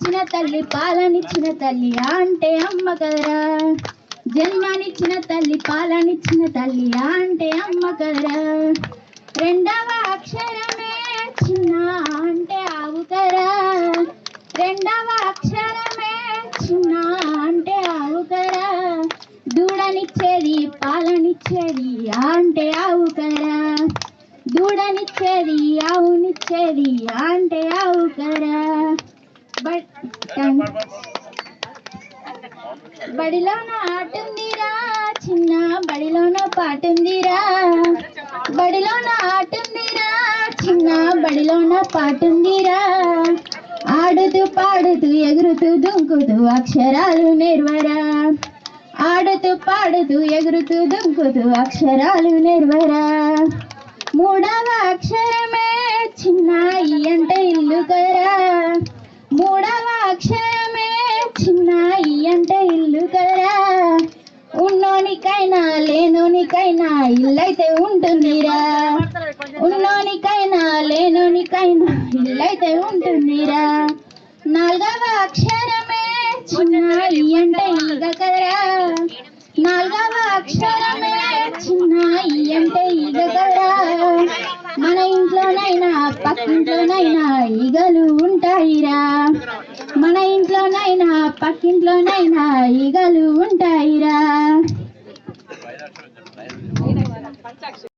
జన్మనిచ్చిన తల్లి పాలనిచ్చిన తల్లి అంటే అమ్మ కదరా. జన్మనిచ్చిన తల్లి పాలనిచ్చిన తల్లి అంటే అమ్మ కదరా. రెండవ అక్షరమే చిన్న అంటే ఆవు కదరా. రెండవ అక్షరమే చిన్న అంటే ఆవు కదరా. దూడనిచ్చేది పాలనిచ్చేది అంటే ఆవు కదరా. దూడనిచ్చేది ఆవునిచ్చేది ఆ అంటే ఆవు బడిలోన ఆటుందిరా చిన్న బడిలోన పాటుందిరా బడిలోన ఆటుందిరా చిన్న బడిలోన పాటుందిరా ఆడుతూ పాడుతూ ఎగురుతూ దుంకుతూ అక్షరాలు నేర్వరా. ఆడుతూ పాడుతూ ఎగురుతూ దుంకుతూ అక్షరాలు నేర్వరా. అక్షరమే చిన్నాయి అంటే ఇల్లు కదరా ఉన్నోనికైనా లేనోనికైనా ఇల్లైతే ఉంటుందిరా. ఉన్నోనికైనా లేనోనికైనా ఇల్లైతే ఉంటుందిరా. నాలుగవ అక్షరమే చిన్న పక్కింట్లోనైనా ఈగలు ఉంటాయిరా. మన ఇంట్లోనైనా పక్కింట్లోనైనా ఈగలు ఉంటాయిరా.